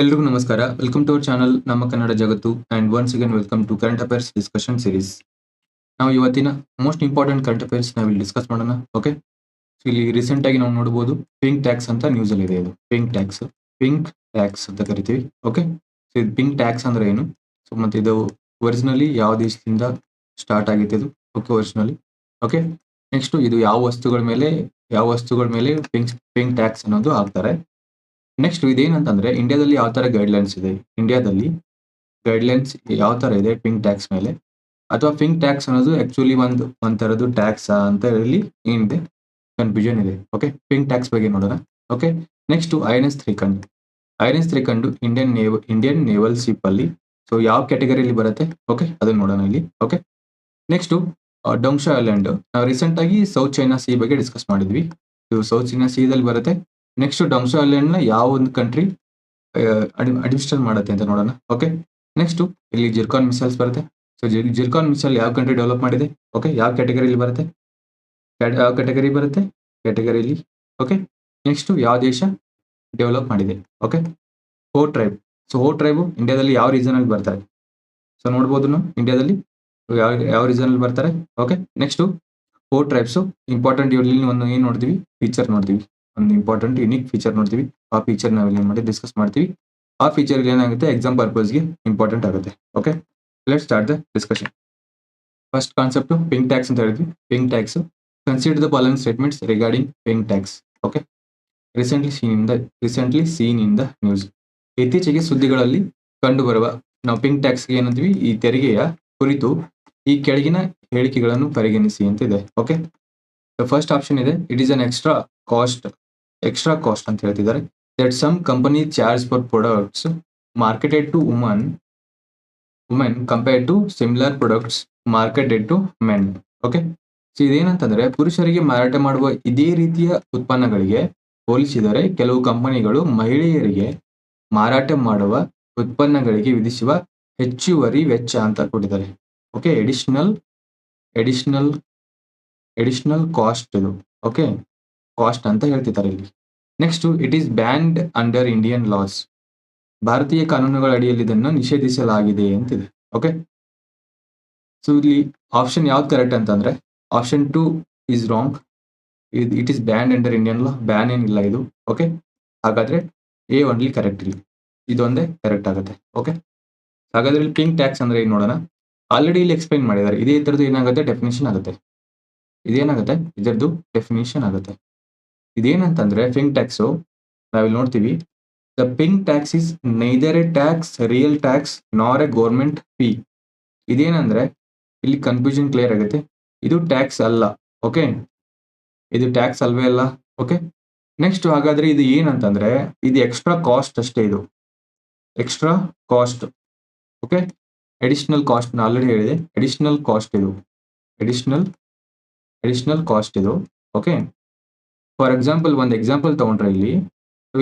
ಎಲ್ರಿಗೂ ನಮಸ್ಕಾರ. Welcome to our channel ನಮ್ಮ ಕನ್ನಡ ಜಗತ್ತು and once again welcome to current affairs discussion series ನಾವು ಇವತ್ತಿನ ಮೋಸ್ಟ್ ಇಂಪಾರ್ಟೆಂಟ್ ಕರೆಂಟ್ ಅಫೇರ್ಸ್ ನಾವು ಇಲ್ಲಿ ಡಿಸ್ಕಸ್ ಮಾಡೋಣ ಓಕೆ ಇಲ್ಲಿ ರೀಸೆಂಟ್ ಆಗಿ ನಾವು ನೋಡಬಹುದು ಪಿಂಕ್ ಟ್ಯಾಕ್ಸ್ ಅಂತ ನ್ಯೂಸ್ ಅಲ್ಲಿ ಇದೆ ಇದು. ಪಿಂಕ್ ಟ್ಯಾಕ್ಸ್ ಪಿಂಕ್ ಟ್ಯಾಕ್ಸ್ ಅಂತ ಕರಿತೀವಿ ಓಕೆ ಸೊ ಇದು ಪಿಂಕ್ ಟ್ಯಾಕ್ಸ್ ಅಂದ್ರೆ ಏನು? ಸೊ ಮತ್ತೆ ಇದು ಒರಿಜಿನಲಿ ಯಾವ ದೇಶದಿಂದ ಸ್ಟಾರ್ಟ್ ಆಗಿತ್ತು ಇದು? ಓಕೆ ಒರಿಜಿನಲಿ ಓಕೆ ನೆಕ್ಸ್ಟ್ ಇದು ಯಾವ ವಸ್ತುಗಳ ಮೇಲೆ, ಯಾವ ವಸ್ತುಗಳ ಮೇಲೆ ಪಿಂಕ್ ಪಿಂಕ್ ಟ್ಯಾಕ್ಸ್ ಅನ್ನೋದು ಹಾಕ್ತಾರೆ. ನೆಕ್ಸ್ಟ್ ಇದೇನಂತಂದ್ರೆ ಇಂಡಿಯಾದಲ್ಲಿ ಯಾವ ತರ ಗೈಡ್ಲೈನ್ಸ್ ಇದೆ? ಇಂಡಿಯಾದಲ್ಲಿ ಗೈಡ್ಲೈನ್ಸ್ ಯಾವ ತರ ಇದೆ ಪಿಂಕ್ ಟ್ಯಾಕ್ಸ್ ಮೇಲೆ? ಅಥವಾ ಪಿಂಕ್ ಟ್ಯಾಕ್ಸ್ ಅನ್ನೋದು ಆಕ್ಚುಲಿ ಒಂದು ಒಂಥರದ್ದು ಟ್ಯಾಕ್ಸ್ ಅಂತ ಹೇಳಿ ಏನಿದೆ? ಕನ್ಫ್ಯೂಷನ್ ಇದೆ. ಓಕೆ ಪಿಂಕ್ ಟ್ಯಾಕ್ಸ್ ಬಗ್ಗೆ ನೋಡೋಣ. Okay next I N S Trikand I N S Indian nav Indian naval ship ಅಲ್ಲಿ. ಸೊ ಯಾವ ಕ್ಯಾಟಗರಿಯಲ್ಲಿ ಬರುತ್ತೆ? ಓಕೆ ಅದನ್ನ ನೋಡೋಣ ಇಲ್ಲಿ. ಓಕೆ ನೆಕ್ಸ್ಟ್ ಡೊಂಗ್ಶಾ ಐಲ್ಯಾಂಡ್ ನಾವು ರೀಸೆಂಟ್ ಆಗಿ ಸೌತ್ ಚೈನಾ ಸಿ ಬಗ್ಗೆ ಡಿಸ್ಕಸ್ ಮಾಡಿದ್ವಿ. ಇದು ಸೌತ್ ಚೈನಾ ದಲ್ಲಿ ಬರುತ್ತೆ. ನೆಕ್ಸ್ಟ್ ಡೊಂಗ್ಶ ಐಲ್ಯಾಂಡ್ ಯಾವ ಒಂದು ಕಂಟ್ರಿ ಅಡ್ಮಿನಿಸ್ಟರ್ ಮಾಡುತ್ತೆ ಅಂತ ನೋಡೋಣ. ಓಕೆ ನೆಕ್ಸ್ಟ್ ಇಲ್ಲಿ ಜಿರ್ಕಾನ್ ಮಿಸೈಲ್ಸ್ ಬರುತ್ತೆ. ಸೊ ಜಿರ್ಕಾನ್ ಮಿಸೈಲ್ ಯಾವ ಕಂಟ್ರಿ ಡೆವಲಪ್ ಮಾಡಿದೆ? ಓಕೆ ಯಾವ ಕ್ಯಾಟಗರಿಲಿ ಬರುತ್ತೆ? ಯಾವ ಕ್ಯಾಟಗರಿ ಬರುತ್ತೆ? ಕ್ಯಾಟಗರಿಲಿ ಓಕೆ ನೆಕ್ಸ್ಟ್ ಯಾವ ದೇಶ ಡೆವಲಪ್ ಮಾಡಿದೆ? ಓಕೆ ಹೋ ಟ್ರೈಬ್ ಸೊ ಹೋ ಟ್ರೈಬು ಇಂಡಿಯಾದಲ್ಲಿ ಯಾವ ರೀಸನ್ ಅಲ್ಲಿ ಬರ್ತಾರೆ? ಸೊ ನೋಡ್ಬೋದು ಇಂಡಿಯಾದಲ್ಲಿ ಯಾವ ಯಾವ ರೀಸನ್ ಅಲ್ಲಿ ಬರ್ತಾರೆ? ಓಕೆ ನೆಕ್ಸ್ಟ್ ಹೋ ಟ್ರೈಬ್ಸು ಇಂಪಾರ್ಟೆಂಟ್ ಇವ್ರಲ್ಲಿ ಒಂದು ಏನು ನೋಡ್ತೀವಿ? ಫೀಚರ್ ನೋಡ್ತೀವಿ. ಒಂದು ಇಂಪಾರ್ಟೆಂಟ್ ಯುನಿಕ್ ಫೀಚರ್ ನೋಡ್ತೀವಿ. ಆ ಫೀಚರ್ ನಾವು ಏನ್ ಮಾಡಿ ಡಿಸ್ಕಸ್ ಮಾಡ್ತೀವಿ. ಆ ಫೀಚರ್ ಏನಾಗುತ್ತೆ? ಎಕ್ಸಾಮ್ ಪರ್ಪಸ್ಗೆ ಇಂಪಾರ್ಟೆಂಟ್ ಆಗುತ್ತೆ. Okay let start the discussion first concept pink tax ಅಂತ ಹೇಳಿದ್ವಿ. Pink tax consider the following statements regarding pink tax okay recently seen in the recently seen in the news ಇತ್ತೀಚೆಗೆ ಸುದ್ದಿಗಳಲ್ಲಿ ಕಂಡುಬರುವ, ನಾವು pink ಟ್ಯಾಕ್ಸ್ಗೆ ಏನಂತೀವಿ? ಈ ತೆರಿಗೆಯ ಕುರಿತು ಈ ಕೆಳಗಿನ ಹೇಳಿಕೆಗಳನ್ನು ಪರಿಗಣಿಸಿ ಅಂತ ಇದೆ. ಓಕೆ ಫಸ್ಟ್ ಆಪ್ಷನ್ ಇದೆ it is an extra cost extra cost ಅಂತ ಹೇಳ್ತಿದ್ದಾರೆ. That some company charge for products marketed to woman women compared to similar products marketed to men okay so ಇದೇನಂತಂದ್ರೆ ಪುರುಷರಿಗೆ ಮಾರಾಟ ಮಾಡುವ ಇದೇ ರೀತಿಯ ಉತ್ಪನ್ನಗಳಿಗೆ ಹೋಲಿಸಿದರೆ ಕೆಲವು ಕಂಪನಿಗಳು ಮಹಿಳೆಯರಿಗೆ ಮಾರಾಟ ಮಾಡುವ ಉತ್ಪನ್ನಗಳಿಗೆ ವಿಧಿಸುವ ಹೆಚ್ಚುವರಿ ವೆಚ್ಚ ಅಂತ ಕೊಟ್ಟಿದ್ದಾರೆ. Okay additional additional additional cost ಇದು. ಓಕೆ ಕಾಸ್ಟ್ ಅಂತ ಹೇಳ್ತಿದ್ದಾರೆ ಇಲ್ಲಿ. Next it is banned under Indian laws ಭಾರತೀಯ ಕಾನೂನುಗಳ ಅಡಿಯಲ್ಲಿ ಇದನ್ನು ನಿಷೇಧಿಸಲಾಗಿದೆ ಅಂತಿದೆ. ಓಕೆ ಸೊ ಇಲ್ಲಿ ಆಪ್ಷನ್ ಯಾವ್ದು ಕರೆಕ್ಟ್ ಅಂತಂದ್ರೆ option two is wrong it is banned under Indian law ban ಏನಿಲ್ಲ ಇದು. ಓಕೆ ಹಾಗಾದ್ರೆ ಎ ಒನ್ಲಿ ಕರೆಕ್ಟ್ ಇಲ್ಲಿ. ಇದೊಂದೇ ಕರೆಕ್ಟ್ ಆಗುತ್ತೆ. ಓಕೆ ಹಾಗಾದ್ರೆ ಇಲ್ಲಿ ಪಿಂಕ್ ಟ್ಯಾಕ್ಸ್ ಅಂದ್ರೆ ಏನು ನೋಡೋಣ? ಆಲ್ರೆಡಿ ಇಲ್ಲಿ ಎಕ್ಸ್ಪ್ಲೈನ್ ಮಾಡಿದ್ದಾರೆ. ಇದೇ ಥರದ್ದು ಏನಾಗುತ್ತೆ? ಡೆಫಿನೇಷನ್ ಆಗುತ್ತೆ. ಇದೇನಾಗುತ್ತೆ? ಇದರದ್ದು ಡೆಫಿನೇಷನ್ ಆಗುತ್ತೆ. ಇದೇನಂತಂದ್ರೆ ಫಿಂಗ್ ಟ್ಯಾಕ್ಸು ನಾವಿಲ್ಲಿ ನೋಡ್ತೀವಿ. The pink tax is neither a tax real tax nor a government fee ಇದೇನಂದ್ರೆ ಇಲ್ಲಿ ಕನ್ಫ್ಯೂಷನ್ ಕ್ಲಿಯರ್ ಆಗುತ್ತೆ. ಇದು ಟ್ಯಾಕ್ಸ್ ಅಲ್ಲ ಓಕೆ ಇದು ಟ್ಯಾಕ್ಸ್ ಅಲ್ವೇ ಅಲ್ಲ ಓಕೆ ನೆಕ್ಸ್ಟ್ ಹಾಗಾದ್ರೆ ಇದು ಏನಂತಂದ್ರೆ ಇದು ಎಕ್ಸ್ಟ್ರಾ ಕಾಸ್ಟ್ ಅಷ್ಟೇ ಇದು. Extra cost okay additional cost ನಾನು ಆಲ್ರೆಡಿ ಹೇಳಿದೆ. ಅಡಿಷನಲ್ ಕಾಸ್ಟ್ ಇದು. ಅಡಿಷನಲ್ ಅಡಿಷನಲ್ ಕಾಸ್ಟ್ ಇದು ಓಕೆ ಫಾರ್ ಎಕ್ಸಾಂಪಲ್ ಒಂದು ಎಕ್ಸಾಂಪಲ್ ತಗೊಂಡ್ರೆ ಇಲ್ಲಿ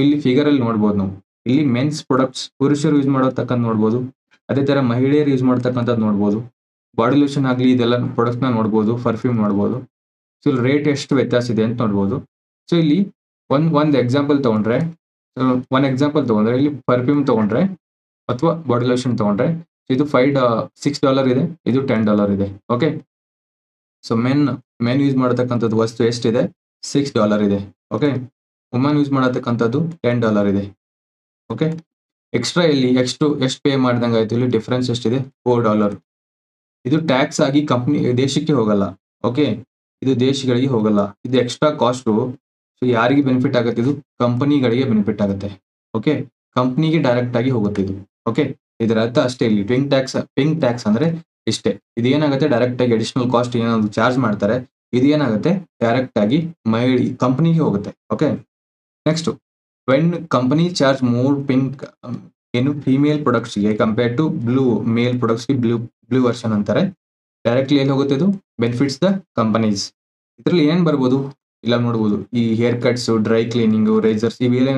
ಇಲ್ಲಿ ಫಿಗರ್ ಅಲ್ಲಿ ನೋಡ್ಬೋದು ನಾವು. ಇಲ್ಲಿ ಮೆನ್ಸ್ ಪ್ರಾಡಕ್ಟ್ಸ್ ಪುರುಷರು ಯೂಸ್ ಮಾಡತಕ್ಕಂತ ನೋಡ್ಬೋದು. ಅದೇ ತರ ಮಹಿಳೆಯರು ಯೂಸ್ ಮಾಡ್ತಕ್ಕಂಥದ್ದು ನೋಡ್ಬೋದು. ಬಾಡಿ ಲೋಷನ್ ಆಗಲಿ ಇದೆಲ್ಲ ಪ್ರಾಡಕ್ಟ್ನ ನೋಡ್ಬೋದು ಪರ್ಫ್ಯೂಮ್ ನೋಡ್ಬೋದು. ಸೊ ಇಲ್ಲಿ ರೇಟ್ ಎಷ್ಟು ವ್ಯತ್ಯಾಸ ಇದೆ ಅಂತ ನೋಡ್ಬೋದು. ಸೊ ಇಲ್ಲಿ ಒಂದ್, ಒಂದು ಎಕ್ಸಾಂಪಲ್ ತಗೊಂಡ್ರೆ ಒನ್ ಎಕ್ಸಾಂಪಲ್ ತಗೊಂಡ್ರೆ, ಇಲ್ಲಿ ಪರ್ಫ್ಯೂಮ್ ತಗೊಂಡ್ರೆ ಅಥವಾ ಬಾಡಿ ಲೋಷನ್ ತಗೊಂಡ್ರೆ, ಇದು ಫೈವ್ ಸಿಕ್ಸ್ ಡಾಲರ್ ಇದೆ, ಇದು ಟೆನ್ ಡಾಲರ್ ಇದೆ. Okay so men men use ಮಾಡತಕ್ಕಂಥದ್ದು ವಸ್ತು ಎಷ್ಟಿದೆ? ಸಿಕ್ಸ್ ಡಾಲರ್ ಇದೆ ಓಕೆ ವುಮನ್ ಯೂಸ್ ಮಾಡತಕ್ಕಂಥದ್ದು ಟೆನ್ ಡಾಲರ್ ಇದೆ ಓಕೆ ಎಕ್ಸ್ಟ್ರಾ ಇಲ್ಲಿ ಎಷ್ಟು ಎಷ್ಟು ಪೇ ಮಾಡ್ದಂಗೆ ಆಯಿತು ಇಲ್ಲಿ ಡಿಫ್ರೆನ್ಸ್ ಎಷ್ಟಿದೆ? ಫೋರ್ ಡಾಲರ್ ಇದು ಟ್ಯಾಕ್ಸ್ ಆಗಿ ಕಂಪ್ನಿ ದೇಶಕ್ಕೆ ಹೋಗಲ್ಲ ಓಕೆ ಇದು ದೇಶಗಳಿಗೆ ಹೋಗಲ್ಲ. ಇದು ಎಕ್ಸ್ಟ್ರಾ ಕಾಸ್ಟು ಸೊ ಯಾರಿಗೆ ಬೆನಿಫಿಟ್ ಆಗುತ್ತೆ ಇದು? ಕಂಪನಿಗಳಿಗೆ ಬೆನಿಫಿಟ್ ಆಗುತ್ತೆ ಓಕೆ ಕಂಪ್ನಿಗೆ ಡೈರೆಕ್ಟ್ ಆಗಿ ಹೋಗುತ್ತೆ ಇದು ಓಕೆ ಇದರ ಅರ್ಥ ಅಷ್ಟೇ ಇಲ್ಲಿ. ಪಿಂಕ್ ಟ್ಯಾಕ್ಸ್ ಪಿಂಕ್ ಟ್ಯಾಕ್ಸ್ ಅಂದ್ರೆ ಇಷ್ಟೇ. ಇದು ಏನಾಗುತ್ತೆ? ಡೈರೆಕ್ಟ್ ಆಗಿ ಅಡಿಷನಲ್ ಕಾಸ್ಟ್ ಏನಾದರೂ ಚಾರ್ಜ್ ಮಾಡ್ತಾರೆ. ಇದು ಏನಾಗುತ್ತೆ ಡೈರೆಕ್ಟ್ ಆಗಿ ಮಹಿಳೆ ಕಂಪನಿಗೆ ಹೋಗುತ್ತೆ. Okay next when company charge more pink ಏನು ಫಿಮೇಲ್ ಪ್ರೊಡಕ್ಟ್ಸ್ಗೆ ಕಂಪೇರ್ ಟು ಬ್ಲೂ ಮೇಲ್ ಪ್ರೊಡಕ್ಟ್ಸ್ಗೆ ಬ್ಲೂ ಬ್ಲೂ ವರ್ಷನ್ ಅಂತಾರೆ. ಡೈರೆಕ್ಟ್ಲಿ ಎಲ್ಲಿ ಹೋಗುತ್ತೆ ಇದು? ಬೆನಿಫಿಟ್ಸ್ ದ ಕಂಪನೀಸ್ ಇದರಲ್ಲಿ ಏನ್ ಬರ್ಬೋದು? ಇಲ್ಲ ನೋಡ್ಬೋದು. ಈ hair cuts dry cleaning razors ಇವೆಲ್ಲ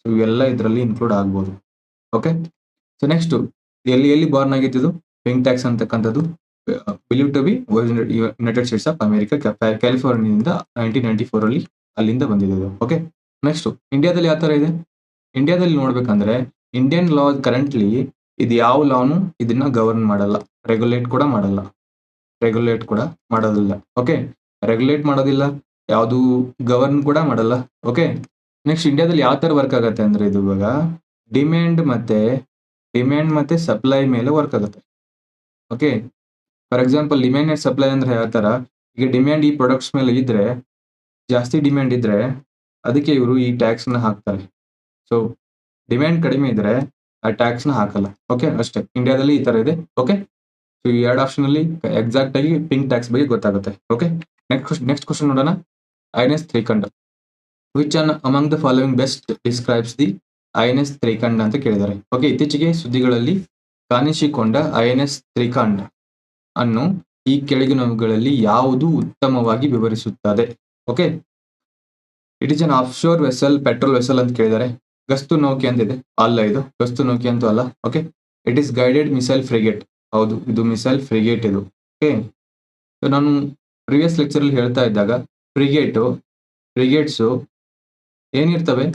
ಸೊ ಇವೆಲ್ಲ ಇದರಲ್ಲಿ ಇನ್ಕ್ಲೂಡ್ ಆಗ್ಬೋದು. ಓಕೆ ಸೊ ನೆಕ್ಸ್ಟು ಎಲ್ಲಿ ಎಲ್ಲಿ ಬಾರ್ನ್ ಆಗಿತ್ತು ಇದು? ಪಿಂಕ್ ಟ್ಯಾಕ್ಸ್ ಅಂತಕ್ಕಂಥದ್ದು. Believe to be United States of America ಕ್ಯಾಲಿಫೋರ್ನಿಯಿಂದ nineteen ninety four ಅಲ್ಲಿ ಅಲ್ಲಿಂದ ಬಂದಿದೆ ಓಕೆ ನೆಕ್ಸ್ಟ್ ಇಂಡಿಯಾದಲ್ಲಿ ಯಾವ ತರ ಇದೆ? ಇಂಡಿಯಾದಲ್ಲಿ ನೋಡ್ಬೇಕಂದ್ರೆ ಇಂಡಿಯನ್ ಲಾ ಕರೆಂಟ್ಲಿ ಇದು ಯಾವ ಲಾನು ಇದನ್ನ ಗವರ್ನ್ ಮಾಡಲ್ಲ. ರೆಗ್ಯುಲೇಟ್ ಕೂಡ ಮಾಡಲ್ಲ. ರೆಗ್ಯುಲೇಟ್ ಕೂಡ ಮಾಡೋದಿಲ್ಲ. ಓಕೆ ರೆಗ್ಯುಲೇಟ್ ಮಾಡೋದಿಲ್ಲ. ಯಾವುದು ಗವರ್ನ್ ಕೂಡ ಮಾಡಲ್ಲ. ಓಕೆ ನೆಕ್ಸ್ಟ್ ಇಂಡಿಯಾದಲ್ಲಿ ಯಾವ ತರ ವರ್ಕ್ ಆಗುತ್ತೆ ಅಂದ್ರೆ ಇದು ಇವಾಗ ಡಿಮ್ಯಾಂಡ್ ಮತ್ತೆ ಡಿಮ್ಯಾಂಡ್ ಮತ್ತೆ ಸಪ್ಲೈ ಮೇಲೆ ವರ್ಕ್ ಆಗುತ್ತೆ. Okay for example demand and supply ಅಂದ್ರೆ ಯಾವ ಈಗ ಡಿಮ್ಯಾಂಡ್ ಈ ಪ್ರಾಡಕ್ಟ್ಸ್ ಮೇಲೆ ಇದ್ರೆ, ಜಾಸ್ತಿ ಡಿಮ್ಯಾಂಡ್ ಇದ್ರೆ, ಅದಕ್ಕೆ ಇವರು ಈ ಟ್ಯಾಕ್ಸ್ನ ಹಾಕ್ತಾರೆ. ಸೊ ಡಿಮ್ಯಾಂಡ್ ಕಡಿಮೆ ಇದ್ರೆ, ಆ ಟ್ಯಾಕ್ಸ್ನ ಹಾಕಲ್ಲ. ಓಕೆ ಅಷ್ಟೇ. ಇಂಡಿಯಾದಲ್ಲಿ ಈ ತರ ಇದೆ. ಓಕೆ ಸೊ ಈ ಎರಡು ಆಪ್ಷನ್ ಅಲ್ಲಿ ಎಕ್ಸಾಕ್ಟ್ ಆಗಿ ಪಿಂಕ್ ಟ್ಯಾಕ್ಸ್ ಬಗ್ಗೆ ಗೊತ್ತಾಗುತ್ತೆ. ಓಕೆ ನೆಕ್ಸ್ಟ್ ನೆಕ್ಸ್ಟ್ ಕ್ವಶನ್ ನೋಡೋಣ. INS Trikand which one among the following best describes the INS Trikand ಅಂತ ಕೇಳಿದ್ದಾರೆ. ಓಕೆ ಇತ್ತೀಚೆಗೆ ಸುದ್ದಿಗಳಲ್ಲಿ ಕಾಣಿಸಿಕೊಂಡ ಐಎನ್ಎಸ್ ತ್ರಿಕಂಡ್ ಅನ್ನು ಈ ಕೆಳಗಿನವುಗಳಲ್ಲಿ ಯಾವುದು ಉತ್ತಮವಾಗಿ ವಿವರಿಸುತ್ತದೆ? Okay. It is an offshore vessel patrol vessel ಅಂತ ಕೇಳಿದ್ದಾರೆ. ಗಸ್ತು ನೌಕೆ ಅಂತಿದೆ. ಅಲ್ಲ ಇದು. ಗಸ್ತು ನೌಕೆ ಅಂತೂ ಅಲ್ಲ. Okay. It is guided missile frigate ಹೌದು. ಇದು ಮಿಸೈಲ್ ಫ್ರಿಗೇಟ್ ಇದು. ಓಕೆ. ನಾನು ಪ್ರಿವಿಯಸ್ ಲೆಕ್ಚರ್ ಅಲ್ಲಿ ಹೇಳ್ತಾ ಇದ್ದಾಗ ಫ್ರಿಗೇಟು ಫ್ರಿಗೇಟ್ಸು ಏನಿರ್ತವೆ?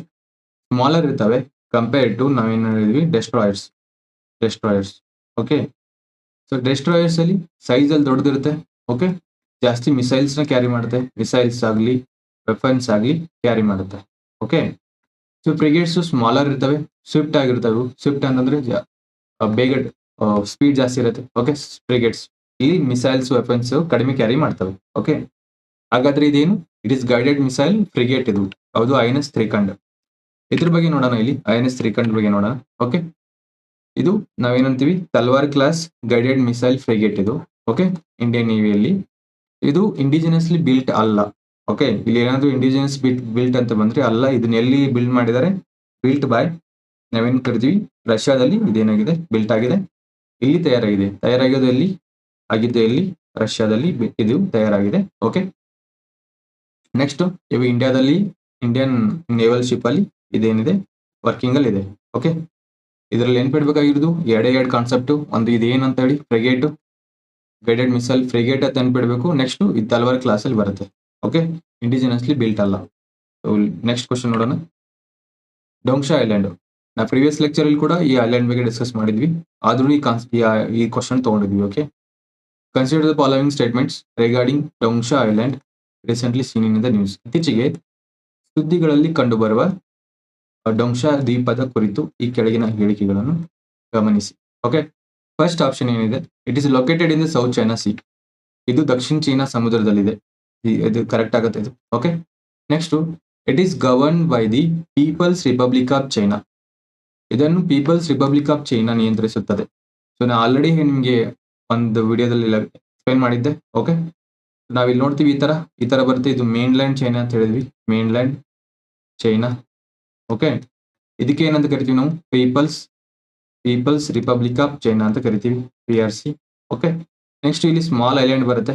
ಸ್ಮಾಲರ್ ಇರ್ತವೆ ಕಂಪೇರ್ ಟು ನಾವೇನು ಹೇಳಿದ್ವಿ? ಡೆಸ್ಟ್ರಾಯರ್ಸ್ ಡೆಸ್ಟ್ರಾಯರ್ಸ್ ಓಕೆ. ಸೊ ಡೆಸ್ಟ್ರಾಯರ್ಸ್ ಅಲ್ಲಿ ಸೈಜ್ ಅಲ್ಲಿ ದೊಡ್ಡದಿರುತ್ತೆ ಓಕೆ ಜಾಸ್ತಿ ಮಿಸೈಲ್ಸ್ನ ಕ್ಯಾರಿ ಮಾಡುತ್ತೆ ಮಿಸೈಲ್ಸ್ ಆಗಲಿ ವೆಪನ್ಸ್ ಆಗಲಿ ಕ್ಯಾರಿ ಮಾಡುತ್ತೆ ಓಕೆ ಸೊ ಫ್ರಿಗೇಟ್ಸ್ ಸ್ಮಾಲರ್ ಇರ್ತವೆ ಸ್ವಿಫ್ಟ್ ಆಗಿರ್ತವೆ. ಸ್ವಿಫ್ಟ್ ಅಂತಂದ್ರೆ ಬೇಗ ಸ್ಪೀಡ್ ಜಾಸ್ತಿ ಇರುತ್ತೆ ಓಕೆ ಫ್ರಿಗೇಟ್ಸ್ ಇಲ್ಲಿ ಮಿಸೈಲ್ಸ್ ವೆಪನ್ಸ್ ಕಡಿಮೆ ಕ್ಯಾರಿ ಮಾಡ್ತವೆ ಓಕೆ ಹಾಗಾದ್ರೆ ಇದೇನು? It is guided missile frigate ಇದು. ಹೌದು ಐ ಎನ್ ಎಸ್ ತ್ರಿಕಂಡ್ ಇದ್ರ ಬಗ್ಗೆ ನೋಡೋಣ ಇಲ್ಲಿ ಐ ಎನ್ ಎಸ್ ತ್ರಿಕಂಡ್ ಬಗ್ಗೆ ನೋಡೋಣ ಓಕೆ ಇದು ನಾವೇನಂತೀವಿ? Talwar class guided missile frigate ಇದು ಓಕೆ ಇಂಡಿಯನ್ ನೇವಿಯಲ್ಲಿ ಇದು ಇಂಡಿಜಿನಸ್ಲಿ ಬಿಲ್ಟ್ ಅಲ್ಲ ಓಕೆ ಇಲ್ಲಿ ಏನಾದ್ರು ಇಂಡಿಜಿನಸ್ ಬಿಲ್ಟ್ ಬಿಲ್ಟ್ ಅಂತ ಬಂದ್ರೆ ಅಲ್ಲ, ಇದನ್ನ ಎಲ್ಲಿ ಬಿಲ್ಡ್ ಮಾಡಿದ್ದಾರೆ? ಬಿಲ್ಟ್ ಬೈ ನಾವೇನ್ ಕರಿತೀವಿ? ರಷ್ಯಾದಲ್ಲಿ ಇದೇನಾಗಿದೆ? ಬಿಲ್ಟ್ ಆಗಿದೆ. ಇಲ್ಲಿ ತಯಾರಾಗಿದೆ. ತಯಾರಾಗಿದ್ದು ಎಲ್ಲಿ? ಆಗಿದ್ದು ಎಲ್ಲಿ? ರಷ್ಯಾದಲ್ಲಿ ಇದು ತಯಾರಾಗಿದೆ ಓಕೆ ನೆಕ್ಸ್ಟ್ ಇವು ಇಂಡಿಯಾದಲ್ಲಿ ಇಂಡಿಯನ್ ನೇವಲ್ ಶಿಪ್ ಅಲ್ಲಿ ಇದೇನಿದೆ? ವರ್ಕಿಂಗ್ ಅಲ್ಲಿ ಇದೆ ಓಕೆ ಇದರಲ್ಲಿ ನೆನ್ಪಿಡ್ಬೇಕಾಗಿರೋದು ಎರಡೇ ಎರಡು ಕಾನ್ಸೆಪ್ಟು ಒಂದು ಇದು ಅಂತ ಹೇಳಿ ಫ್ರಿಗೇಟ್ ಗೈಡೆಡ್ ಮಿಸೈಲ್ ಫ್ರಿಗೇಟ್ ಅಂತ ನೆನ್ಪಿಡ್ಬೇಕು ನೆಕ್ಸ್ಟ್ ಇದು ತಲವಾರ್ ಕ್ಲಾಸಲ್ಲಿ ಬರುತ್ತೆ. ಓಕೆ ಇಂಡಿಜಿನಸ್ಲಿ ಬಿಲ್ಟ್ ಅಲ್ಲ. ನೆಕ್ಸ್ಟ್ ಕ್ವಶನ್ ನೋಡೋಣ. ಡೊಂಗ್ಶಾ ಐಲ್ಯಾಂಡ್ ನಾ ಪ್ರಿವಿಯಸ್ ಲೆಕ್ಚರ್ ಅಲ್ಲಿ ಕೂಡ ಈ ಐಲ್ಯಾಂಡ್ ಬಗ್ಗೆ ಡಿಸ್ಕಸ್ ಮಾಡಿದ್ವಿ. ಆದ್ರೂ ಈ ಕಾನ್ಸ್ ಈ question ತಗೊಂಡಿದ್ವಿ okay consider the following statements regarding Dongsha island recently seen in the news ಇತ್ತೀಚೆಗೆ ಸುದ್ದಿಗಳಲ್ಲಿ ಕಂಡುಬರುವ ಡೊಂಗ್ಶಾ ದ್ವೀಪದ ಕುರಿತು ಈ ಕೆಳಗಿನ ಹೇಳಿಕೆಗಳನ್ನು ಗಮನಿಸಿ. ಓಕೆ ಫಸ್ಟ್ ಆಪ್ಷನ್ ಏನಿದೆ? It is located in the South China Sea ಇದು ದಕ್ಷಿಣ ಚೀನಾ ಸಮುದ್ರದಲ್ಲಿದೆ. ಇದು ಕರೆಕ್ಟ್ ಆಗುತ್ತೆ ಇದು. Okay next it is govern by the People's Republic of China ಇದನ್ನು ಪೀಪಲ್ಸ್ ರಿಪಬ್ಲಿಕ್ ಆಫ್ ಚೈನಾ ನಿಯಂತ್ರಿಸುತ್ತದೆ. ಸೊ ನಾನು ಆಲ್ರೆಡಿ ನಿಮಗೆ ಒಂದು ವಿಡಿಯೋದಲ್ಲಿ ಎಕ್ಸ್ಪ್ಲೈನ್ ಮಾಡಿದ್ದೆ. ಓಕೆ ನಾವಿಲ್ಲಿ ನೋಡ್ತೀವಿ ಈ ತರ ಈ ತರ ಬರುತ್ತೆ. ಇದು ಮೇನ್ಲ್ಯಾಂಡ್ ಚೈನಾ ಅಂತ ಹೇಳಿದ್ವಿ. Mainland China okay? ಇದಕ್ಕೆ ಏನಂತ ಕರಿತೀವಿ ನಾವು? People's People's Republic of China ಅಂತ ಕರಿತೀವಿ P R C okay? Next ಇಲ್ಲಿ ಸ್ಮಾಲ್ ಐಲ್ಯಾಂಡ್ ಬರುತ್ತೆ.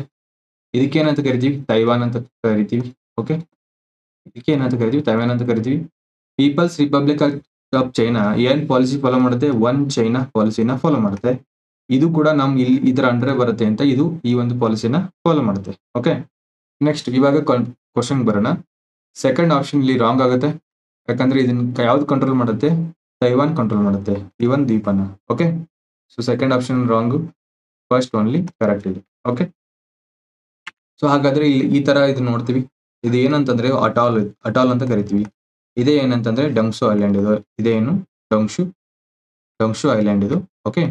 ಇದಕ್ಕೆ ಏನಂತ ಕರಿತೀವಿ? ತೈವಾನ್ ಅಂತ ಕರಿತೀವಿ. ಓಕೆ? ಇದಕ್ಕೆ ಏನಂತ ಕರಿತೀವಿ? ತೈವಾನ್ ಅಂತ ಕರಿತೀವಿ. ಪೀಪಲ್ಸ್ ರಿಪಬ್ಲಿಕ್ ಆಫ್ ಚೈನಾ ಏನ್ ಪಾಲಿಸಿ ಫಾಲೋ ಮಾಡುತ್ತೆ? ಒನ್ ಚೈನಾ ಪಾಲಿಸಿನ ಫಾಲೋ ಮಾಡುತ್ತೆ. ಇದು ಕೂಡ ನಮ್ ಇಲ್ಲಿ ಇದರ ಅಂಡರ್ ಬರುತ್ತೆ ಅಂತ ಇದು ಈ ಒಂದು ಪಾಲಿಸಿನ ಫಾಲೋ ಮಾಡುತ್ತೆ. ಓಕೆ? ನೆಕ್ಸ್ಟ್ ಇವಾಗ ಕ್ವಶನ್ ಬರೋಣ. ಸೆಕೆಂಡ್ ಆಪ್ಷನ್ ಇಲ್ಲಿ ರಾಂಗ್ ಆಗುತ್ತೆ. ಯಾಕಂದ್ರೆ ಇದನ್ನ ಯಾವ್ದು ಕಂಟ್ರೋಲ್ ಮಾಡುತ್ತೆ? ತೈವಾನ್ ಕಂಟ್ರೋಲ್ ಮಾಡುತ್ತೆ. ಇವನ್ ದೀಪನ. Okay so second option wrong first only correct ಇದೆ. ಓಕೆ ಸೊ ಹಾಗಾದ್ರೆ ಇಲ್ಲಿ ಈ ತರ ಇದು ನೋಡ್ತೀವಿ. ಇದು ಏನಂತಂದ್ರೆ ಅಟಾಲ್ ಅಟಾಲ್ ಅಂತ ಕರಿತೀವಿ. ಇದೇ ಏನಂತಂದ್ರೆ ಡಂಗ್ಸು ಐಲ್ಯಾಂಡ್ ಇದು. ಇದೇನು ಡಂಗ್ಶು ಡಂಗ್ಶು ಐಲ್ಯಾಂಡ್ ಇದು. Okay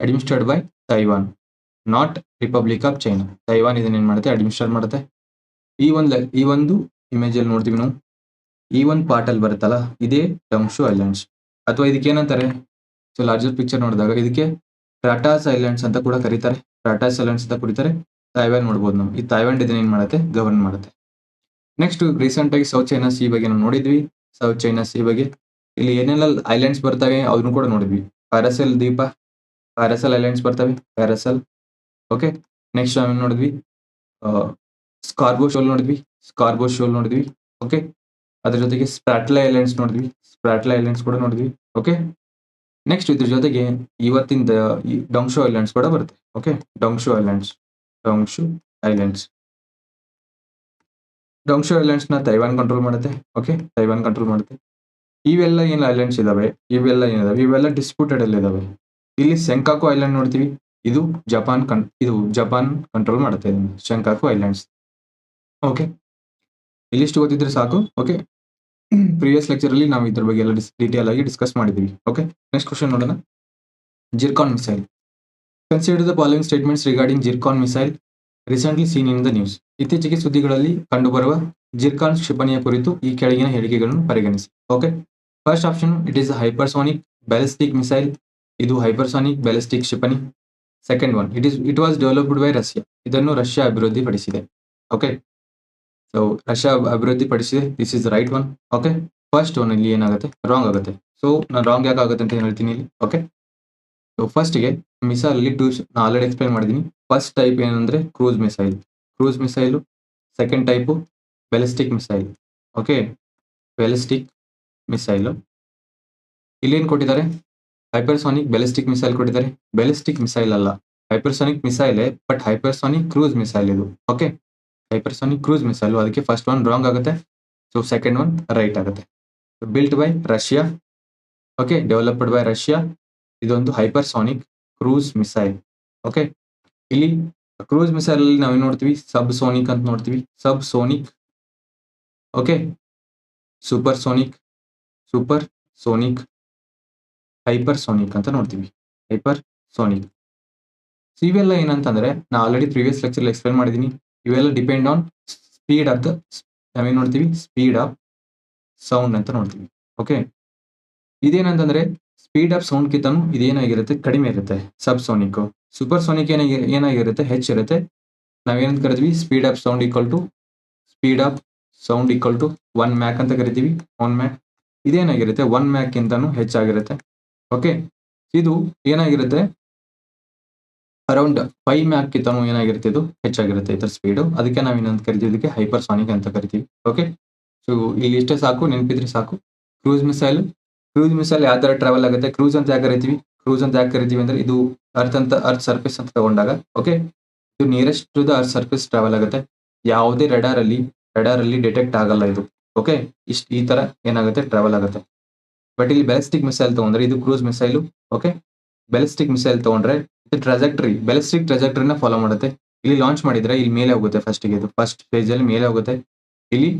administered by Taiwan not Republic of China Taiwan ಇದನ್ನ ಏನ್ ಮಾಡುತ್ತೆ? ಅಡ್ಮಿನಿಸ್ಟರ್ ಮಾಡುತ್ತೆ. ಈ ಒಂದು ಈ ಒಂದು ಇಮೇಜ್ ಅಲ್ಲಿ ನೋಡ್ತೀವಿ ನಾವು. ಈ ಒಂದು ಪಾರ್ಟ್ ಅಲ್ಲಿ ಬರುತ್ತಲ್ಲ, ಇದೇ ಟಮ್ಶು ಐಲ್ಯಾಂಡ್ಸ್. ಅಥವಾ ಇದಕ್ಕೆ ಏನಂತಾರೆ? ಸೊ ಲಾರ್ಜರ್ ಪಿಕ್ಚರ್ ನೋಡಿದಾಗ ಇದಕ್ಕೆ ಟಾಟಾಸ್ ಐಲ್ಯಾಂಡ್ಸ್ ಅಂತ ಕೂಡ ಕರೀತಾರೆ. ಟಾಟಾಸ್ ಐಲ್ಯಾಂಡ್ಸ್ ಅಂತ ಕುಡಿತಾರೆ ತೈವಾನ್ ನೋಡ್ಬೋದು ನಾವು. ಈ ತೈವಾನ್ ಇದನ್ನ ಏನ್ ಮಾಡುತ್ತೆ? ಗವರ್ನ್ ಮಾಡುತ್ತೆ. ನೆಕ್ಸ್ಟ್ ರೀಸೆಂಟ್ ಆಗಿ ಸೌತ್ ಚೈನಾ ಸಿ ಬಗ್ಗೆ ನಾವು ನೋಡಿದ್ವಿ. ಸೌತ್ ಚೈನಾ ಸಿ ಬಗ್ಗೆ. ಇಲ್ಲಿ ಏನೆಲ್ಲ ಐಲ್ಯಾಂಡ್ಸ್ ಬರ್ತವೆ ಅದನ್ನು ಕೂಡ ನೋಡಿದ್ವಿ. ಪ್ಯಾರಾಸೆಲ್ ದೀಪ ಪ್ಯಾರಾಸೆಲ್ ಐಲ್ಯಾಂಡ್ಸ್ ಬರ್ತವೆ. ಪ್ಯಾರಾಸೆಲ್ ಓಕೆ ನೆಕ್ಸ್ಟ್ ನಾವೇನು ನೋಡಿದ್ವಿ? ಸ್ಕಾರ್ಬೋ ಶೋಲ್ ನೋಡಿದ್ವಿ. ಸ್ಕಾರ್ಬೋ ಶೋಲ್ ನೋಡಿದ್ವಿ. ಓಕೆ ಅದ್ರ ಜೊತೆಗೆ ಸ್ಪ್ರಾಟ್ಲಾ ಐಲ್ಯಾಂಡ್ಸ್ ನೋಡಿದ್ವಿ. ಸ್ಪ್ರಾಟ್ಲಾ ಐಲ್ಯಾಂಡ್ಸ್ ಕೂಡ ನೋಡಿದ್ವಿ. ಓಕೆ ನೆಕ್ಸ್ಟ್ ಇದ್ರ ಜೊತೆಗೆ ಇವತ್ತಿಂದ ಡೊಂಗ್ಶೋ ಐಲ್ಯಾಂಡ್ಸ್ ಕೂಡ ಬರುತ್ತೆ. Okay Dongsha islands Dongsha islands Dongsha ನ ತೈವಾನ್ ಕಂಟ್ರೋಲ್ ಮಾಡುತ್ತೆ. ಓಕೆ ತೈವಾನ್ ಕಂಟ್ರೋಲ್ ಮಾಡುತ್ತೆ. ಇವೆಲ್ಲ ಏನು ಐಲ್ಯಾಂಡ್ಸ್ ಇದಾವೆ? ಇವೆಲ್ಲ ಏನಿದಾವೆ? ಇವೆಲ್ಲ ಡಿಸ್ಪ್ಯೂಟೆಡ್ ಅಲ್ಲಿ ಇದಾವೆ. ಇಲ್ಲಿ ಸೆಂಕಾಕು ಐಲ್ಯಾಂಡ್ ನೋಡ್ತೀವಿ. ಇದು ಜಪಾನ್ ಕನ್ ಇದು ಜಪಾನ್ ಕಂಟ್ರೋಲ್ ಮಾಡುತ್ತೆ. ಶಂಕಾಕು ಐಲ್ಯಾಂಡ್ಸ್ ಓಕೆ ಇಲ್ಲಿಷ್ಟು ಗೊತ್ತಿದ್ರೆ ಸಾಕು. ಓಕೆ ಪ್ರಿವಿಯಸ್ ಲೆಕ್ಚರ್ ಅಲ್ಲಿ ನಾವು ಇದ್ರ ಬಗ್ಗೆ ಎಲ್ಲ ಡೀಟೇಲ್ ಆಗಿ ಡಿಸ್ಕಸ್ ಮಾಡಿದೀವಿ ಓಕೆ ನೆಕ್ಸ್ಟ್ ಕ್ವಶನ್ ನೋಡೋಣ. Zircon missile. Consider the following statements regarding Zircon missile recently seen in the news ಇತ್ತೀಚೆಗೆ ಸುದ್ದಿಗಳಲ್ಲಿ ಕಂಡುಬರುವ ಜಿರ್ಕಾನ್ ಕ್ಷಿಪಣಿಯ ಕುರಿತು ಈ ಕೆಳಗಿನ ಹೇಳಿಕೆಗಳನ್ನು ಪರಿಗಣಿಸಿ. Okay first option it is hypersonic ballistic missile ಇದು ಹೈಪರ್ಸಾನಿಕ್ ಬ್ಯಾಲಿಸ್ಟಿಕ್ ಕ್ಷಿಪಣಿ. Second one it is it was developed by Russia ಇದನ್ನು ರಷ್ಯಾ ಅಭಿವೃದ್ಧಿಪಡಿಸಿದೆ. ಓಕೆ ಸೊ ರಷ್ಯಾ ಅಭಿವೃದ್ಧಿಪಡಿಸಿದೆ this is right one okay first one ಇಲ್ಲಿ ಏನಾಗುತ್ತೆ? ರಾಂಗ್ ಆಗುತ್ತೆ. So ನಾನು wrong ಯಾಕೆ ಆಗುತ್ತೆ ಅಂತ ಹೇಳ್ತೀನಿ ಇಲ್ಲಿ ಓಕೆ ಸೊ ಫಸ್ಟ್ಗೆ ಮಿಸೈಲ್ ಅಲ್ಲಿ ಟೂ ನಾನು ಆಲ್ರೆಡಿ ಎಕ್ಸ್ಪ್ಲೈನ್ ಮಾಡಿದ್ದೀನಿ ಫಸ್ಟ್ ಟೈಪ್ ಏನಂದ್ರೆ cruise missile cruise missile second type ballistic missile okay ballistic missile ಇಲ್ಲೇನು ಕೊಟ್ಟಿದ್ದಾರೆ? ಹೈಪರ್ಸಾನಿಕ್ ಬೆಲಿಸ್ಟಿಕ್ ಮಿಸೈಲ್ ಕೊಟ್ಟಿದ್ದಾರೆ. ಬೆಲಿಸ್ಟಿಕ್ ಮಿಸೈಲ್ ಅಲ್ಲ. Hypersonic missile but hypersonic cruise missile ಇದು ಓಕೆ ಹೈಪರ್ಸಾನಿಕ್ ಕ್ರೂಸ್ ಮಿಸೈಲ್ ಅದಕ್ಕೆ first one wrong ಆಗುತ್ತೆ. So second one right ಆಗುತ್ತೆ. Built by Russia okay developed by Russia ಇದೊಂದು hypersonic cruise missile okay ಇಲ್ಲಿ cruise missile ಅಲ್ಲಿ ನಾವೇನು ನೋಡ್ತೀವಿ? ಸಬ್ ಸೋನಿಕ್ ಅಂತ ನೋಡ್ತೀವಿ. Subsonic okay supersonic supersonic hypersonic ಅಂತ ನೋಡ್ತೀವಿ. ಹೈಪರ್ ಸೋನಿಕ್ ಇವೆಲ್ಲ ಏನಂತಂದ್ರೆ, ನಾ ಆಲ್ರೆಡಿ ಪ್ರೀವಿಯಸ್ ಲೆಕ್ಚರ್ ಎಕ್ಸ್ಪ್ಲೈನ್ ಮಾಡಿದ್ದೀನಿ. ಇವೆಲ್ಲ depend on speed of the ನಾವೇನು ನೋಡ್ತೀವಿ ಸ್ಪೀಡ್ ಆಫ್ ಸೌಂಡ್ ಅಂತ ನೋಡ್ತೀವಿ. ಓಕೆ ಇದೇನಂತಂದ್ರೆ ಸ್ಪೀಡ್ ಆಫ್ ಸೌಂಡ್ ಕಿಂತನೂ ಇದೇನಾಗಿರುತ್ತೆ, ಕಡಿಮೆ ಇರುತ್ತೆ ಸಬ್ ಸೋನಿಕ್ ಸೂಪರ್ ಸೋನಿಕ್ ಏನಾಗಿ, ಏನಾಗಿರುತ್ತೆ ಹೆಚ್ಚಿರುತ್ತೆ ನಾವೇನಂತ ಕರಿತೀವಿ? Speed of sound equal to speed of sound equal to one Mach ಅಂತ ಕರಿತೀವಿ ಒನ್ ಮ್ಯಾಕ್ ಇದೇನಾಗಿರುತ್ತೆ? ಒನ್ ಮ್ಯಾಕ್ ಕಿಂತನು ಹೆಚ್ಚಾಗಿರುತ್ತೆ. ಓಕೆ ಇದು ಏನಾಗಿರುತ್ತೆ? ಅರೌಂಡ್ ಫೈವ್ ಮ್ಯಾಕ್ ಕಿಂತನೂ ಏನಾಗಿರುತ್ತೆ ಇದು ಹೆಚ್ಚಾಗಿರುತ್ತೆ ಇದರ ಸ್ಪೀಡು ಅದಕ್ಕೆ ನಾವು ಇನ್ನೊಂದು ಕರಿತೀವಿ ಇದಕ್ಕೆ ಹೈಪರ್ ಸಾನಿಕ್ ಅಂತ ಕರಿತೀವಿ. ಓಕೆ ಸೊ ಇಲ್ಲಿ ಇಷ್ಟೇ ಸಾಕು, ನೆನಪಿದ್ರೆ ಸಾಕು. ಕ್ರೂಸ್ ಮಿಸೈಲ್ ಕ್ರೂಸ್ ಮಿಸೈಲ್ ಯಾವ ಥರ ಟ್ರಾವೆಲ್ ಆಗುತ್ತೆ? ಕ್ರೂಸ್ ಅಂತ ಯಾಕೆ ಕರಿತೀವಿ? ಕ್ರೂಸ್ ಅಂತ ಯಾಕೆ ಕರಿತೀವಿ ಅಂದ್ರೆ ಇದು ಅರ್ತ್ ಅಂತ ಅರ್ತ್ ಸರ್ಫೇಸ್ ಅಂತ ತಗೊಂಡಾಗ ಓಕೆ ಇದು nearest to the earth surface travel ಆಗುತ್ತೆ. ಯಾವುದೇ ರೆಡಾರ್ ಅಲ್ಲಿ ರೆಡಾರ್ ಅಲ್ಲಿ ಡಿಟೆಕ್ಟ್ ಆಗಲ್ಲ ಇದು ಓಕೆ ಇಷ್ಟು, ಈ ತರ ಏನಾಗುತ್ತೆ? ಟ್ರಾವೆಲ್ ಆಗುತ್ತೆ. ಬಟ್ ಇಲ್ಲಿ ಬ್ಯಾಲಿಸ್ಟಿಕ್ ಮಿಸೈಲ್ ತಗೊಂಡ್ರೆ ಇದು cruise missile okay ballistic missile ತಗೊಂಡ್ರೆ ಇದು ಟ್ರಾಜೆಕ್ಟರಿ ಬೆಲೆಸ್ಟಿಕ್ ಟ್ರಾಜೆಕ್ಟರಿನ ಫಾಲೋ ಮಾಡುತ್ತೆ. ಇಲ್ಲಿ ಲಾಂಚ್ ಮಾಡಿದ್ರೆ ಇಲ್ಲಿ ಮೇಲೆ ಹೋಗುತ್ತೆ ಫಸ್ಟ್ ಇದು. ಫಸ್ಟ್ ಅಲ್ಲಿ ಮೇಲೆ ಹೋಗುತ್ತೆ. ಇಲ್ಲಿ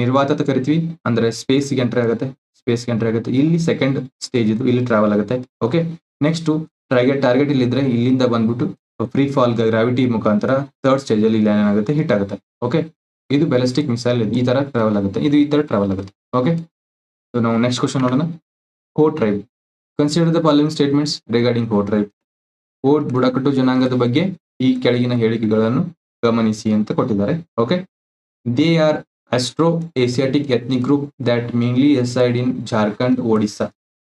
ನಿರ್ವಾತ ಅಂತ ಕರಿತೀವಿ, ಅಂದ್ರೆ ಸ್ಪೇಸ್ ಎಂಟ್ರಿ ಆಗುತ್ತೆ. ಸ್ಪೇಸ್ ಎಂಟ್ರಿ ಆಗುತ್ತೆ. ಇಲ್ಲಿ ಸೆಕೆಂಡ್ ಸ್ಟೇಜ್ ಇದು, ಇಲ್ಲಿ ಟ್ರಾವೆಲ್ ಆಗುತ್ತೆ. ಓಕೆ ನೆಕ್ಸ್ಟ್ ಟಾರ್ಗೆಟ್ ಟಾರ್ಗೆಟ್ ಇಲ್ಲಿದ್ರೆ ಇಲ್ಲಿಂದ ಬಂದ್ಬಿಟ್ಟು ಫ್ರೀ ಫಾಲ್ ಗ್ರಾವಿಟಿ ಮುಖಾಂತರ ಥರ್ಡ್ ಸ್ಟೇಜ್ ಅಲ್ಲಿ ಏನಾಗುತ್ತೆ ಹಿಟ್ ಆಗುತ್ತೆ. ಓಕೆ ಇದು ಬೆಲೆಸ್ಟಿಕ್ ಮಿಸೈಲ್ ಈ ತರ ಟ್ರಾವೆಲ್ ಆಗುತ್ತೆ. ಇದು ಈ ತರ ಟ್ರಾವೆಲ್ ಆಗುತ್ತೆ. ಓಕೆ ನಾವು ನೆಕ್ಸ್ಟ್ ಕ್ವಶನ್ ನೋಡೋಣ. Ho tribe consider the following statements regarding Ho tribe quote ಬುಡಕಟ್ಟು ಜನಾಂಗದ ಬಗ್ಗೆ ಈ ಕೆಳಗಿನ ಹೇಳಿಕೆಗಳನ್ನು ಗಮನಿಸಿ ಅಂತ ಕೊಟ್ಟಿದ್ದಾರೆ. Okay they are Austroasiatic ethnic group that mainly reside in Jharkhand Odisha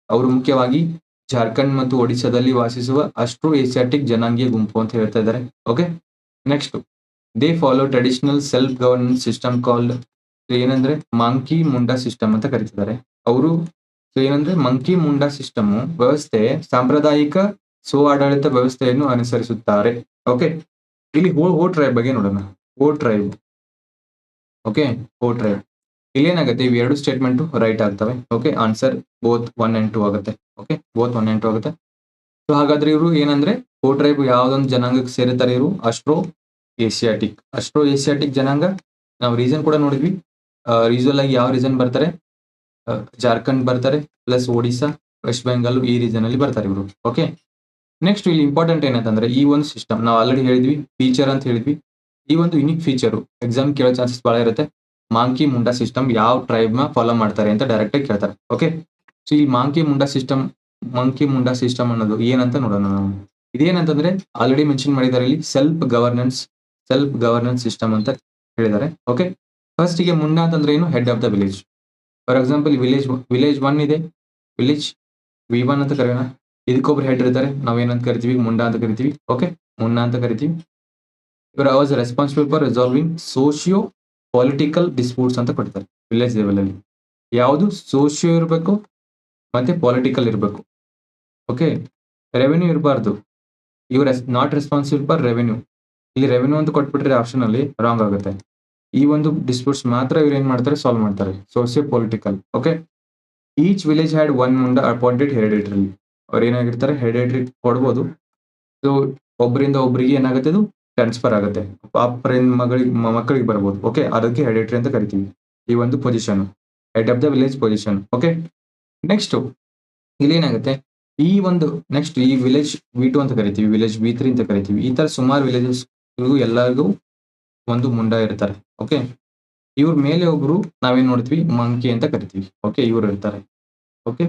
ಅವರು ಮುಖ್ಯವಾಗಿ ಜಾರ್ಖಂಡ್ ಮತ್ತು ಒಡಿಸ್ಸಾದಲ್ಲಿ ವಾಸಿಸುವ ಅಸ್ಟ್ರೋ ಏಸಿಯಾಟಿಕ್ ಜನಾಂಗೀಯ ಗುಂಪು ಅಂತ ಹೇಳ್ತಾ ಇದ್ದಾರೆ. Okay next they follow traditional self governance system called ಏನಂದ್ರೆ ಮಂಕಿ ಮುಂಡಾ ಸಿಸ್ಟಮ್ ಅಂತ ಕರೀತಿದ್ದಾರೆ. ಅವರು ಏನಂದ್ರೆ ಮಂಕಿ ಮುಂಡಾ ಸಿಸ್ಟಮ್ ವ್ಯವಸ್ಥೆ ಸಾಂಪ್ರದಾಯಿಕ ಸ್ವ ಆಡಳಿತ ವ್ಯವಸ್ಥೆಯನ್ನು ಅನುಸರಿಸುತ್ತಾರೆ. ಓಕೆ ಇಲ್ಲಿ ಹೋ ಹೋ ಟ್ರೈಬ್ ಬಗ್ಗೆ ನೋಡೋಣ. ಹೋ ಟ್ರೈಬ್ ಓಕೆ ಹೋ ಟ್ರೈಬ್ ಇಲ್ಲಿ ಏನಾಗುತ್ತೆ ಇವು ಎರಡು ಸ್ಟೇಟ್ಮೆಂಟ್ ರೈಟ್ ಆಗ್ತವೆ. Okay answer both one and two ಆಗುತ್ತೆ. Okay both one and two ಆಗುತ್ತೆ. ಸೊ ಹಾಗಾದ್ರೆ ಇವರು ಏನಂದ್ರೆ, ಹೋ ಟ್ರೈಬ್ ಯಾವ್ದೊಂದು ಜನಾಂಗಕ್ಕೆ ಸೇರುತ್ತಾರೆ ಇವರು? ಅಸ್ಟ್ರೋ ಏಷಿಯಾಟಿಕ್ ಅಸ್ಟ್ರೋ ಏಷಿಯಾಟಿಕ್ ಜನಾಂಗ, ನಾವು ರೀಸನ್ ಕೂಡ ನೋಡಿದ್ವಿ. ರೀಸನ್ ಆಗಿ ಯಾವ ರೀಸನ್ ಬರ್ತಾರೆ? ಜಾರ್ಖಂಡ್ ಬರ್ತಾರೆ ಪ್ಲಸ್ ಒಡಿಶಾ ವೆಸ್ಟ್ ಬೆಂಗಾಲ್ ಈ ರೀಸನ್ ಅಲ್ಲಿ ಬರ್ತಾರೆ ಇವರು. ಓಕೆ ನೆಕ್ಸ್ಟ್ ಇಲ್ಲಿ ಇಂಪಾರ್ಟೆಂಟ್ ಏನಂತಂದ್ರೆ ಈ ಒಂದು ಸಿಸ್ಟಮ್ ನಾವು ಆಲ್ರೆಡಿ ಹೇಳಿದ್ವಿ ಫೀಚರ್ ಅಂತ ಹೇಳಿದ್ವಿ. ಈ ಒಂದು ಯುನಿಕ್ ಫೀಚರ್ ಎಕ್ಸಾಮ್ ಕೇಳೋ ಚಾನ್ಸಸ್ ಬಹಳ ಇರುತ್ತೆ. ಮಾಂಕಿ ಮುಂಡಾ ಸಿಸ್ಟಮ್ ಯಾವ ಟ್ರೈಬ್ನ ಫಾಲೋ ಮಾಡ್ತಾರೆ ಅಂತ ಡೈರೆಕ್ಟ್ ಆಗಿ ಕೇಳ್ತಾರೆ ಓಕೆ ಸೊ ಈ ಮಾಂಕಿ ಮುಂಡಾ ಸಿಸ್ಟಮ್ ಮಂಕಿ ಮುಂಡಾ ಸಿಸ್ಟಮ್ ಅನ್ನೋದು ಏನಂತ ನೋಡೋಣ ನಾವು. ಇದೇನಂತಂದ್ರೆ ಆಲ್ರೆಡಿ ಮೆನ್ಷನ್ ಮಾಡಿದ್ದಾರೆ ಇಲ್ಲಿ self governance self governance system ಅಂತ ಹೇಳಿದ್ದಾರೆ ಓಕೆ ಫಸ್ಟ್ಗೆ ಮುಂಡಾ ಅಂತಂದ್ರೆ ಏನು? Head of the village for example village village one ಇದೆ. ವಿಲೇಜ್ ವಿ ಒನ್ ಅಂತ ಕರೆಯೋಣ. ಇದಕ್ಕೊಬ್ರು ಹೆಡ್ ಇರ್ತಾರೆ ನಾವೇನಂತ ಕರಿತೀವಿ? ಮುಂಡಾ ಅಂತ ಕರಿತೀವಿ. ಓಕೆ ಮುನ್ನಾ ಅಂತ ಕರಿತೀವಿ. ಇವರು was responsible for resolving socio political disputes ಅಂತ ಕೊಡ್ತಾರೆ ವಿಲೇಜ್ ಲೆವೆಲಲ್ಲಿ ಯಾವುದು? ಸೋಶಿಯೋ ಇರಬೇಕು ಮತ್ತೆ ಪೊಲಿಟಿಕಲ್ ಇರಬೇಕು. ಓಕೆ ರೆವೆನ್ಯೂ ಇರಬಾರ್ದು. ಇವ್ರ ನಾಟ್ ರೆಸ್ಪಾನ್ಸಿಬಲ್ ಫಾರ್ ರೆವೆನ್ಯೂ ಇಲ್ಲಿ ರೆವೆನ್ಯೂ ಅಂತ ಕೊಟ್ಬಿಟ್ರೆ ಆಪ್ಷನ್ ಅಲ್ಲಿ ರಾಂಗ್ ಆಗುತ್ತೆ. ಈ ಒಂದು ಡಿಸ್ಪ್ಯೂಟ್ಸ್ ಮಾತ್ರ ಇವ್ರು ಏನ್ ಮಾಡ್ತಾರೆ? ಸಾಲ್ವ್ ಮಾಡ್ತಾರೆ. Socio political okay each village had one Munda appointed hereditary ಅವ್ರು ಏನಾಗಿರ್ತಾರೆ ಹೆರಿಡೇಟರಿ ಕೊಡ್ಬೋದು. ಇದು ಒಬ್ಬರಿಂದ ಒಬ್ಬರಿಗೆ ಏನಾಗುತ್ತೆ ಅದು ಟ್ರಾನ್ಸ್ಫರ್ ಆಗುತ್ತೆ. ಅಪ್ಪರಿಂದ ಮಗಳಿಗೆ ಮಕ್ಕಳಿಗೆ ಬರ್ಬೋದು. ಓಕೆ ಅದಕ್ಕೆ ಹೆಡೆಟ್ರಿ ಅಂತ ಕರಿತೀವಿ. ಈ ಒಂದು position head of the village position okay next ಇಲ್ಲಿ ಏನಾಗುತ್ತೆ? ಈ ಒಂದು ನೆಕ್ಸ್ಟ್ ಈ ವಿಲೇಜ್ ವಿ ಟು ಅಂತ ಕರಿತೀವಿ. ವಿಲೇಜ್ ವಿ ತ್ರೀ ಅಂತ ಕರಿತೀವಿ. ಈ ತರ ಸುಮಾರು ವಿಲೇಜಸ್ ಎಲ್ಲರಿಗೂ ಒಂದು ಮುಂಡ ಇರ್ತಾರೆ. ಓಕೆ ಇವ್ರ ಮೇಲೆ ಒಬ್ರು ನಾವೇನ್ ನೋಡ್ತೀವಿ? ಮಂಕಿ ಅಂತ ಕರಿತೀವಿ. ಓಕೆ ಇವ್ರು ಇರ್ತಾರೆ. ಓಕೆ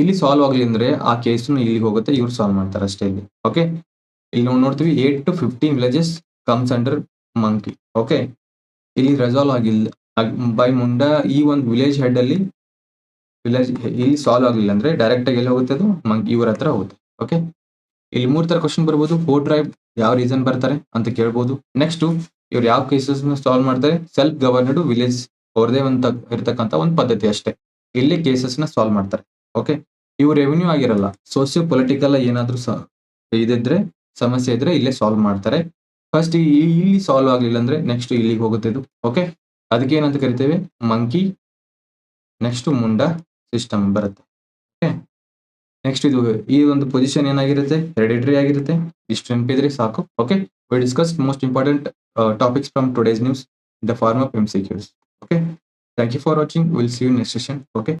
ಇಲ್ಲಿ ಸಾಲ್ವ್ ಆಗ್ಲಿ ಅಂದ್ರೆ ಆ ಕೇಸ್ನು ಇಲ್ಲಿಗೆ ಹೋಗುತ್ತೆ, ಇವ್ರು ಸಾಲ್ವ್ ಮಾಡ್ತಾರೆ ಅಷ್ಟೇ ಇಲ್ಲಿ. ಓಕೆ ಇಲ್ಲಿ ನಾವು ನೋಡ್ತೀವಿ eight to fifteen villages comes under Manki okay ಇಲ್ಲಿ ರೆಸಾಲ್ವ್ ಆಗಿಲ್ಲ ಬೈ ಮುಂಡ ಈ ಒಂದು ವಿಲೇಜ್ ಹೆಡ್ ಅಲ್ಲಿ ವಿಲೇಜ್ ಇಲ್ಲಿ ಸಾಲ್ವ್ ಆಗಲಿಲ್ಲ ಅಂದ್ರೆ ಡೈರೆಕ್ಟ್ ಆಗಿ ಎಲ್ಲಿ ಹೋಗುತ್ತೆ ಅದು? ಮಂಕಿ ಇವ್ರ ಹತ್ರ ಹೋಗುತ್ತೆ. ಓಕೆ ಇಲ್ಲಿ ಮೂರ್ ತರ ಕ್ವಶನ್ ಬರ್ಬೋದು. ಫೋರ್ ಡ್ರೈವ್ ಯಾವ ರೀಸನ್ ಬರ್ತಾರೆ ಅಂತ ಕೇಳ್ಬೋದು. ನೆಕ್ಸ್ಟ್ ಇವ್ರು ಯಾವ ಕೇಸಸ್ನ ಸಾಲ್ವ್ ಮಾಡ್ತಾರೆ? ಸೆಲ್ಫ್ ಗವರ್ನಡ್ ವಿಲೇಜ್ ಅವ್ರದೇ ಒಂದು ಇರ್ತಕ್ಕಂಥ ಒಂದು ಪದ್ಧತಿ ಅಷ್ಟೇ. ಇಲ್ಲಿ ಕೇಸಸ್ನ ಸಾಲ್ವ್ ಮಾಡ್ತಾರೆ. ಓಕೆ ಇವು ರೆವಿನ್ಯೂ ಆಗಿರಲ್ಲ. ಸೋಸಿಯೋ ಪೊಲಿಟಿಕಲ್ ಏನಾದ್ರೂ ಸ, ಇದಿದ್ರೆ, ಸಮಸ್ಯೆ ಇದ್ರೆ ಇಲ್ಲೇ ಸಾಲ್ವ್ ಮಾಡ್ತಾರೆ. ಫಸ್ಟ್ ಇಲ್ಲಿ ಸಾಲ್ವ್ ಆಗ್ಲಿಲ್ಲ ಅಂದ್ರೆ ನೆಕ್ಸ್ಟ್ ಇಲ್ಲಿಗೆ ಹೋಗುತ್ತೆ ಇದು. ಓಕೆ ಅದಕ್ಕೆ ಏನಂತ ಕರಿತೇವೆ? ಮಂಕಿ ನೆಕ್ಸ್ಟ್ ಮುಂಡ ಸಿಸ್ಟಮ್ ಬರುತ್ತೆ. ಓಕೆ ನೆಕ್ಸ್ಟ್ ಇದು, ಈ ಒಂದು ಪೊಸಿಷನ್ ಏನಾಗಿರುತ್ತೆ? ಹೆರಿಡಿಟರಿ ಆಗಿರುತ್ತೆ. ಇಷ್ಟು ನೆನಪಿದ್ರೆ ಸಾಕು. Okay we discuss most important topics from today's news the form of M okay thank you for watching will see you next session okay